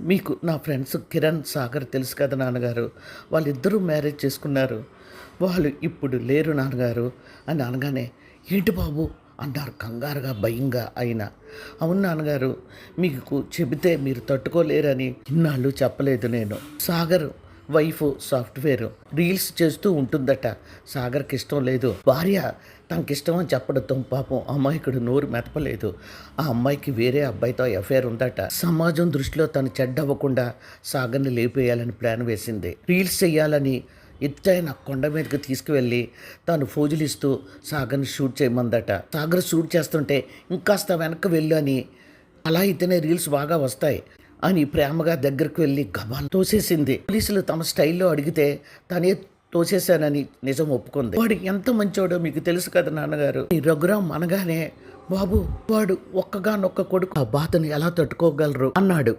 మీకు నా ఫ్రెండ్స్ కిరణ్ సాగర్ తెలుసు కదా నాన్నగారు. వాళ్ళిద్దరూ మ్యారేజ్ చేసుకున్నారు. వాళ్ళు ఇప్పుడు లేరు నాన్నగారు అని అనగానే ఏంటి బాబు? అన్నారు కంగారుగా భయంగా అయినా అవును నాన్నగారు మీకు చెబితే మీరు తట్టుకోలేరని ఇన్నాళ్ళు చెప్పలేదు నేను. సాగర్ వైఫ్ సాఫ్ట్వేర్ రీల్స్ చేస్తూ ఉంటుందట. సాగర్కి ఇష్టం లేదు. భార్య తనకిష్టం అని చెప్పడంతో పాపం అమ్మాయికుడు నోరు మెతపలేదు ఆ అమ్మాయికి వేరే అబ్బాయితో ఎఫ్ఐఆర్ ఉందట. సమాజం దృష్టిలో తను చెడ్డవ్వకుండా సాగర్ని లేపేయాలని ప్లాన్ వేసింది. రీల్స్ చేయాలని ఎత్తైన కొండ మీదకి తీసుకువెళ్ళి తాను ఫోజులిస్తూ సాగర్ని షూట్ చేయమందట. సాగర్ షూట్ చేస్తుంటే ఇంకాస్త వెనక్కి వెళ్ళు అని అలా అయితేనే రీల్స్ బాగా వస్తాయి. అని ప్రేమగా దగ్గరికి వెళ్ళి గబాన్ తోసేసింది. పోలీసులు తమ స్టైల్లో అడిగితే తనే తోసేశానని నిజం ఒప్పుకుంది. వాడు ఎంత మంచోడో మీకు తెలుసు కదా నాన్నగారు. ఈ రఘురామ్ అనగానే బాబు వాడు ఒక్కగానొక్క కొడుకు ఆ బాధను ఎలా తట్టుకోగలరు? అన్నాడు.